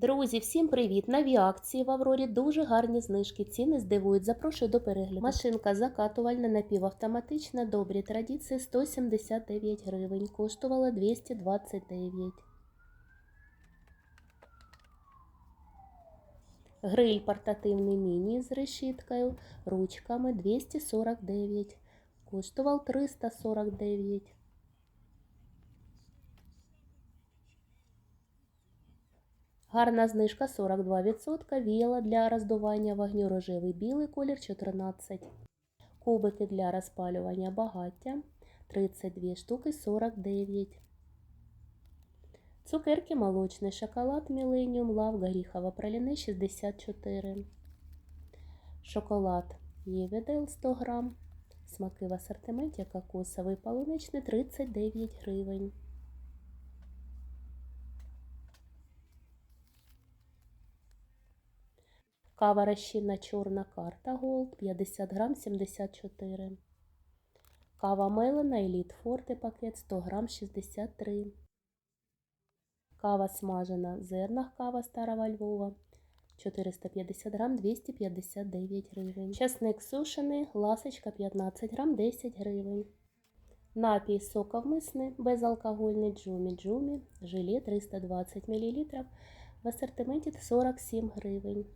Друзі, всім привіт! Нові акції в Аврорі дуже гарні знижки. Ціни здивують. Запрошую до перегляду. Машинка закатувальна напівавтоматична. Добрі традиції 179 гривень. Коштувала 229. Гриль портативний міні з решіткою, ручками 249. Коштував 349. Гарна знижка 42%. Віяла для роздування вогню рожевий білий колір 14. Кубики для розпалювання багаття 32 штуки 49. Цукерки молочний шоколад Millennium Love горіхово праліни 64. Шоколад Євідел 100 грам. Смаки в асортименті кокосовий полуничний 39 гривень. Кава розчинна чорна карта Gold 50 грам 74. Кава Мелена Еліт Форте пакет 100 грам 63. Кава смажена в зернах кава старого Львова 450 грам 259 гривень. Часник сушений, ласочка 15 грам 10 гривень. Напій соковмисний, безалкогольний джумі джумі, желе 320 мл. В асортименті 47 гривень.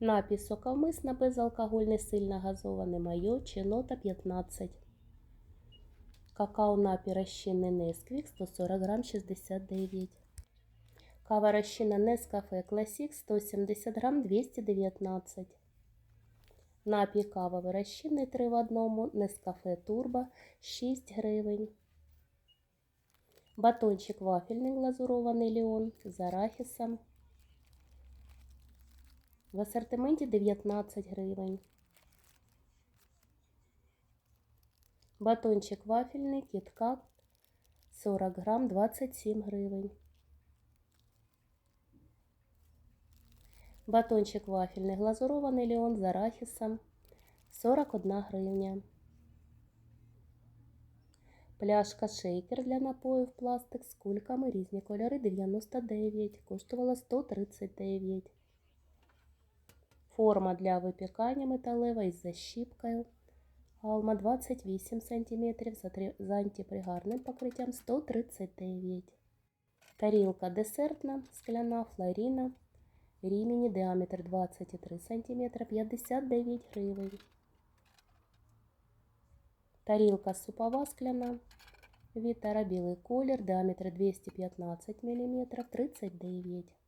Напій соковмисна безалкогольний сильно газований майо чинота 15. Какао напій розчинний Несквік 140 грам 69. Кава розчинна Нескафе Класік 170 грам 219. Напій кавовий розчинний 3 в 1. Нескафе Турбо 6 гривень. Батончик вафельний глазурований Леон з арахісом. В асортименті 19 гривень. Батончик вафельний кіткат 40 грам 27 гривень. Батончик вафельний глазурований Леон з арахісом 41 гривня. Пляшка шейкер для напоїв пластик з кульками різні кольори 99. Коштувала 139. Форма для випікання металева із защіпкою. Алма 28 см з антипригарним покриттям 139 Тарілка десертна, скляна флоріна. Рімені діаметр 23 см 59 гривень. Тарілка супова скляна. Вітара білий колір, діаметр 215 мм 39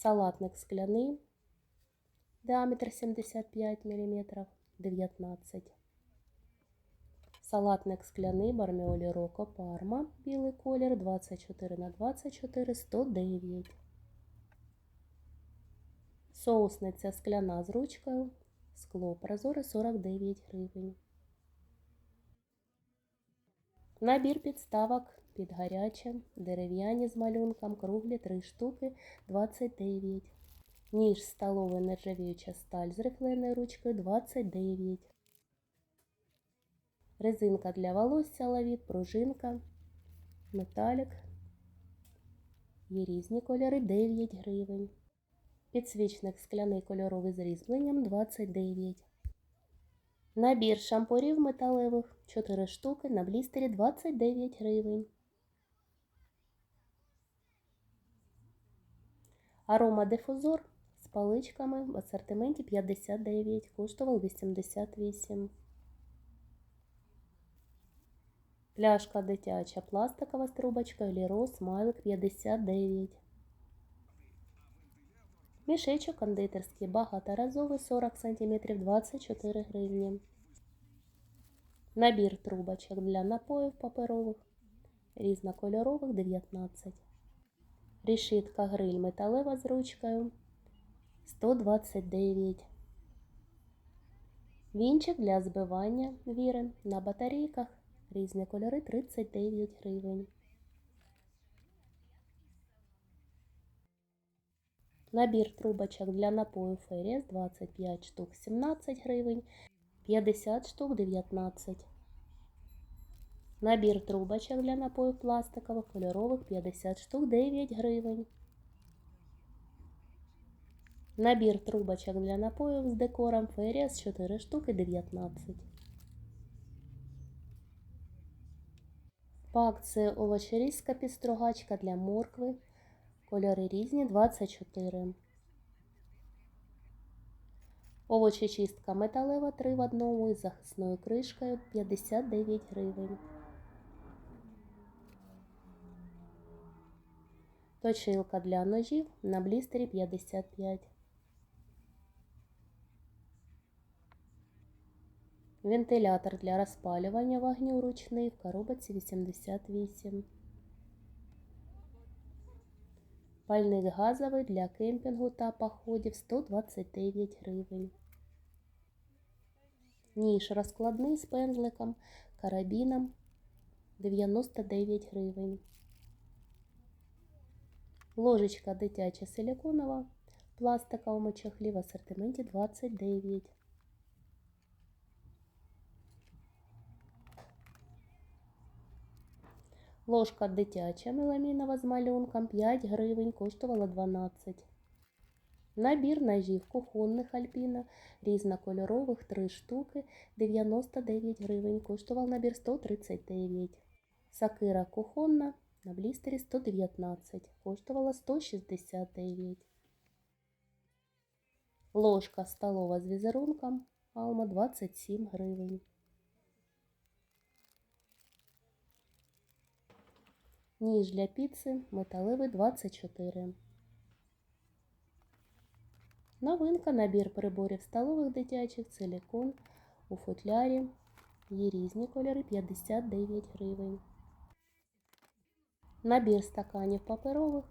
Салатник скляний, діаметр 75 мм 19. Салатник скляний барміолі Роко Парма, білий колір 24 на 24 109. Соусниця скляна з ручкою, скло прозоре 49 гривень. Набір підставок під гаряче, дерев'яні з малюнком, круглі 3 штуки 29. Ніж столовий нержавіюча сталь з рифленою ручкою 29. Резинка для волосся лавіт, пружинка, металік. Є різні кольори 9 гривень. Підсвічник скляний кольоровий з різьбленням 29. Набір шампурів металевих 4 штуки на блістері 29 гривень. Аромадифузор з паличками в асортименті 59, коштував 88. Пляшка дитяча пластикова з трубочкою Ліро Смайлик 59. Мішечок кондитерський багаторазовий 40 см 24 гривні. Набір трубочок для напоїв паперових різнокольорових 19. Решітка гриль металева з ручкою 129. Вінчик для збивання віри на батарейках різні кольори 39 гривень. Набір трубочок для напою Феріс 25 штук 17 гривень, 50 штук 19. Набір трубочок для напоїв пластикових, кольорових 50 штук 9 гривень. Набір трубочок для напоїв з декором Феріас 4 штуки 19. По акції овочерізька підстругачка для моркви. Кольори різні 24. Овочечистка металева 3 в одному із захисною кришкою 59 гривень. Точилка для ножів на блістері 55. Вентилятор для розпалювання вогню ручний в коробці 88. Пальник газовий для кемпінгу та походів 129 гривень. Ніж розкладний з пензликом, карабіном 99 гривень. Ложечка дитяча силіконова, в пластиковому чохлі в асортименті 29. Ложка дитяча меламінова з малюнком 5 гривень, коштувала 12. Набір ножів кухонних альпіна різнокольорових 3 штуки 99 гривень, коштував набір 139. Сакира кухонна на блістері 119, коштувала 169. Ложка столова з візерунком Алма 27 гривень. Ніж для піци металевий 24. Новинка набір приборів столових дитячих силікон у футлярі. Є різні кольори 59 гривень. Набір стаканів паперових.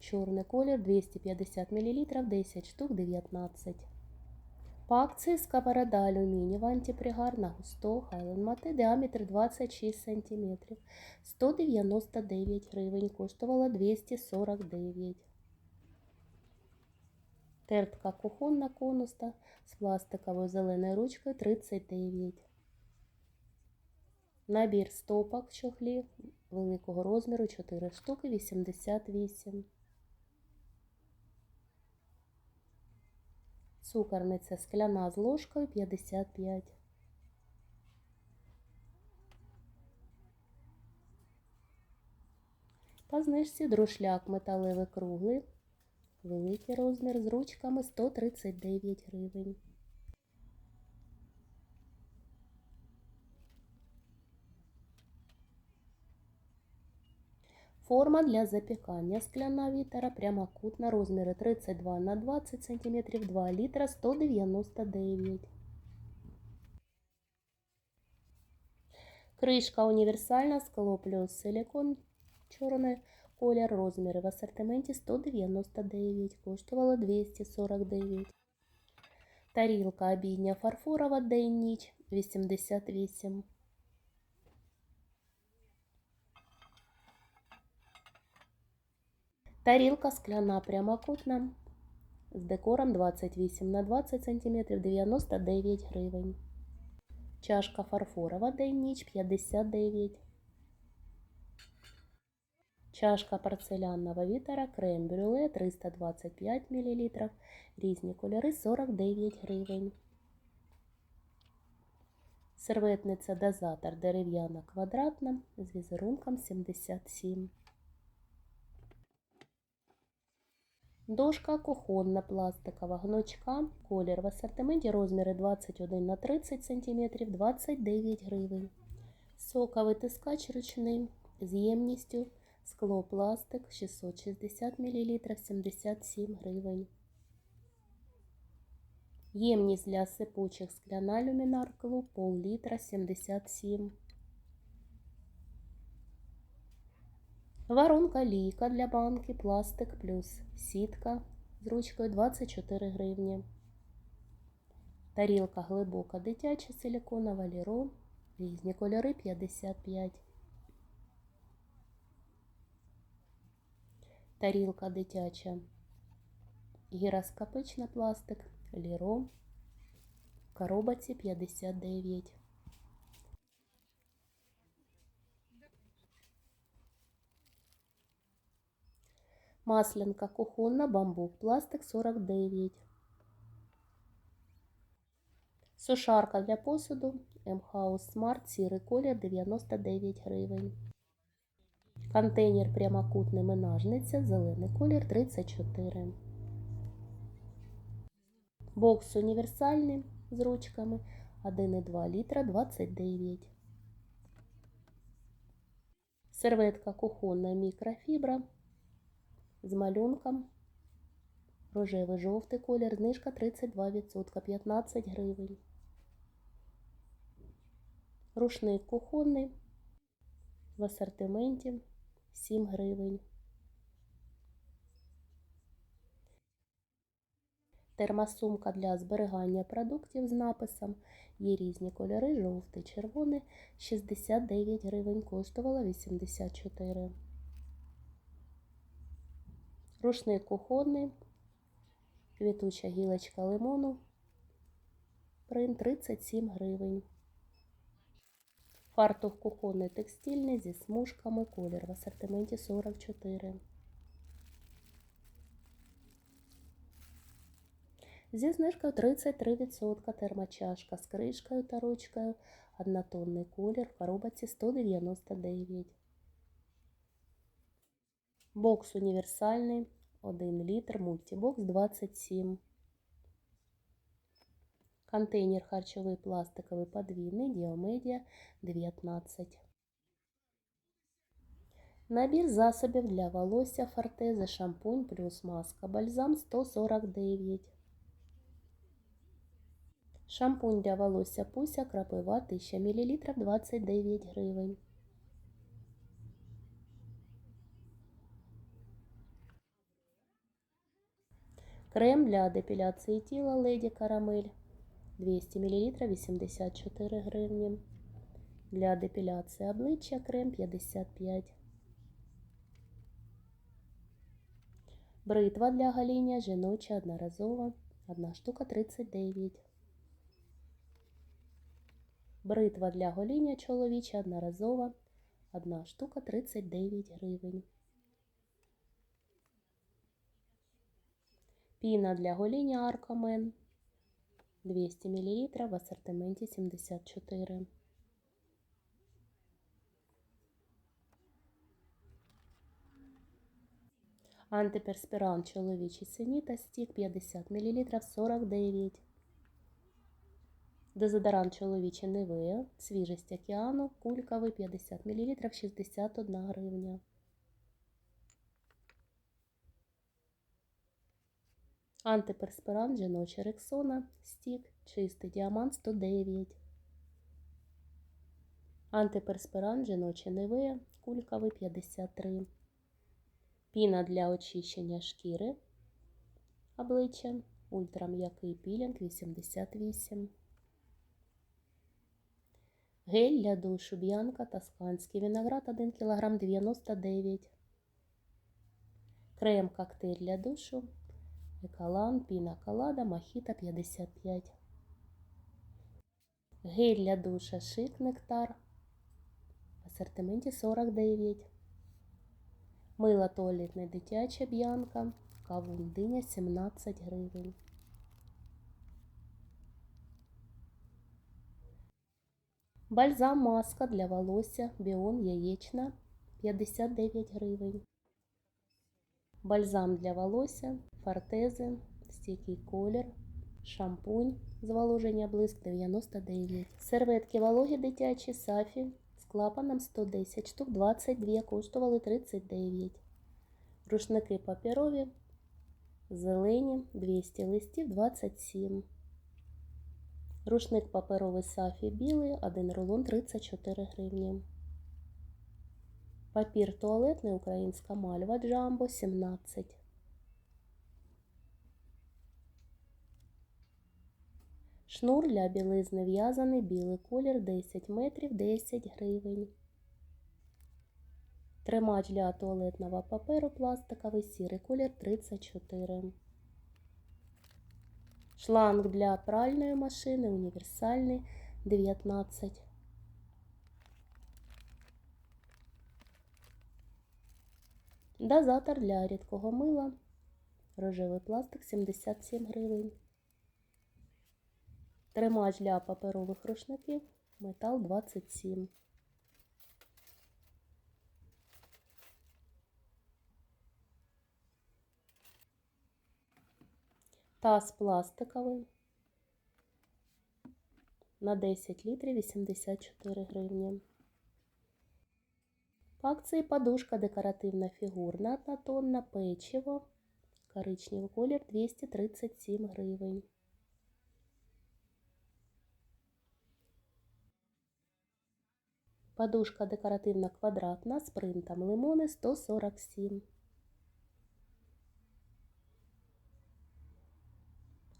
Чорний колір 250 мл 10 штук 19. По акції сковорода алюмінієва антипригарна густо Хайлен Мате діаметр 26 см 199 гривень, коштувала 249. Тертка кухонна конуста з пластиковою зеленою ручкою 39. Набір стопок чохлів великого розміру 4 штуки 88. Цукорниця скляна з ложкою 55. По знижці друшляк металевий круглий. Великий розмір з ручками 139 гривень. Форма для запікання скляна вітера прямокутна розміри 32 на 20 см 2 літра 199. Кришка універсальна скло плюс силикон чорний колір розміри в асортименті 199, коштувала 249. Тарілка обідня фарфорова день ніч 88. Тарілка скляна прямокутна з декором 28 на 20 см 99 гривень. Чашка фарфорова день ніч 59. Чашка порцелянного вітера крем брюле 325 мл. Різні кольори 49 гривень. Серветниця дозатор дерев'яна квадратна з візерунком 77. Дошка кухонна пластикова гнучка. Колір в асортименті розміри 21 на 30 см 29 гривень. Соковий тискач ручний з ємністю скло пластик 660 мл 77 гривень. Ємність для сипучих скляна люмінар клуб пол-літра 77 Воронка лійка для банки, пластик плюс сітка з ручкою 24 гривні. Тарілка глибока дитяча силіконова ліро, різні кольори 55. Тарілка дитяча гіроскопична пластик, ліро, в коробці 59. Маслянка кухонна, бамбук, пластик 49. Сушарка для посуду М-Хаус Смарт, сірий колір 99 гривень. Контейнер прямокутний менажниця, зелений колір 34. Бокс універсальний з ручками 1,2 літра 29. Серветка кухонна мікрофібра з малюнком. Рожевий жовтий колір, знижка 32%, 15 гривень. Рушник кухонний в асортименті 7 гривень. Термосумка для зберігання продуктів з написом. Є різні кольори, жовтий, червоний, 69 гривень, коштувала 84. Рушник кухонний, квітуча гілочка лимону, принт 37 гривень. Фартух кухонний текстильний зі смужками, колір в асортименті 44. Зі знижкою 33% термочашка з кришкою та ручкою, однотонний колір в коробці 199. Бокс універсальний, 1 літр, мультибокс 27. Контейнер харчовий пластиковий подвійний, діомедіа 19. Набір засобів для волосся Фортезе, шампунь плюс маска, бальзам 149. Шампунь для волосся Пуся, крапива 1000 мл 29 гривень. Крем для депіляції тіла Леді Карамель 200 мл 84 гривні. Для депіляції обличчя крем 55. Бритва для гоління жіноча одноразова. Одна штука 39. Бритва для гоління чоловіча одноразова. Одна штука 39 гривень. Піна для гоління Аркомен 200 мл в асортименті 74. Антиперспірант чоловічий синіта стік 50 мл 49. Дезодорант чоловічий Невея, свіжість океану, кульковий 50 мл 61 гривня. Антиперспирант жіноча Рексона, стік, чистий діамант 109. Антиперспирант жіноча Невея, кульковий 53. Піна для очищення шкіри, обличчя, ультрам'який пілінг 88. Гель для душу Б'янка Тосканський виноград 1 кг 99. Крем коктейль для душу Екалан, піна колада, мохіто 55. Гель для душа шик нектар. В асортименті 49. Мило туалетне дитяче б'янка. Кавун диня 17 гривень. Бальзам маска для волосся Біон яєчна 59 гривень. Бальзам для волосся, фортези, стійкий колір, шампунь зволоження блиск 99. Серветки вологі дитячі сафі з клапаном 110 штук 22 коштували 39. Рушники паперові, зелені 200 листів 27. Рушник паперовий сафі білий, один рулон 34 гривні. Папір туалетний українська мальва Джамбо 17. Шнур для білизни в'язаний білий колір 10 метрів 10 гривень. Тримач для туалетного паперу пластиковий сірий колір 34. Шланг для пральної машини універсальний 19. Дозатор для рідкого мила. Рожевий пластик 77 гривень. Тримач для паперових рушників. Метал 27. Таз пластиковий. На 10 літрів 84 гривні. По акції подушка декоративна фігурна однотонна печиво. Коричневий колір 237 гривень. Подушка декоративна квадратна з принтом лимони 147.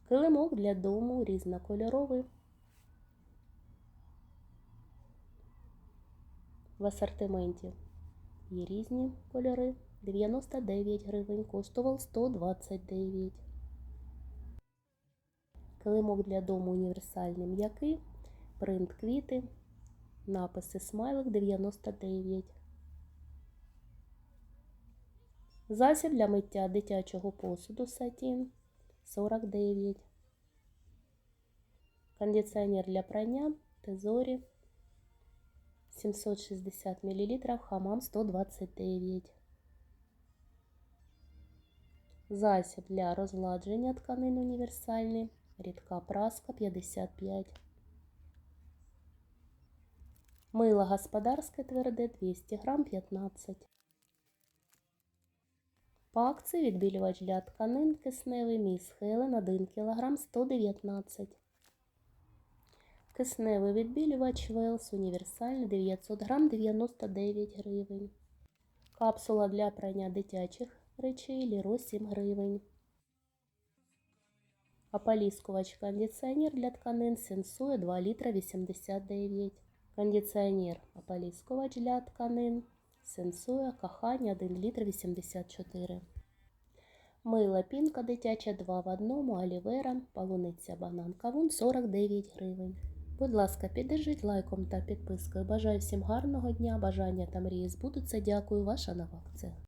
Килимок для дому різнокольоровий. В асортименті є різні кольори. 99 гривень, коштував 129. Килимок для дому універсальний м'який, принт квіти, написи смайлик 99. Засіб для миття дитячого посуду сатін 49. Кондиціонер для прання Тезорі 760 мл, хамам 129. Засіб для розгладження тканин універсальний, рідка праска 55. Мило господарське тверде 200 грам 15. По відбілювач для тканин кисневий міс Хелен 1 кг 119. Кисневий відбілювач Велс універсальний 900 грам 99 гривень. Капсула для прання дитячих речей Ліро 7 гривень. Ополіскувач кондиціонер для тканин Сенсує 2 літра 89. Кондиціонер ополіскувач для тканин Сенсує кохання 1 літр 84. Мило пінка дитяча 2 в 1, олівера, полуниця, банан, кавун 49 гривень. Будь ласка, піддержіть лайком та підпискою. Бажаю всім гарного дня, бажання та мрії збудуться. Дякую, ваша нова акція.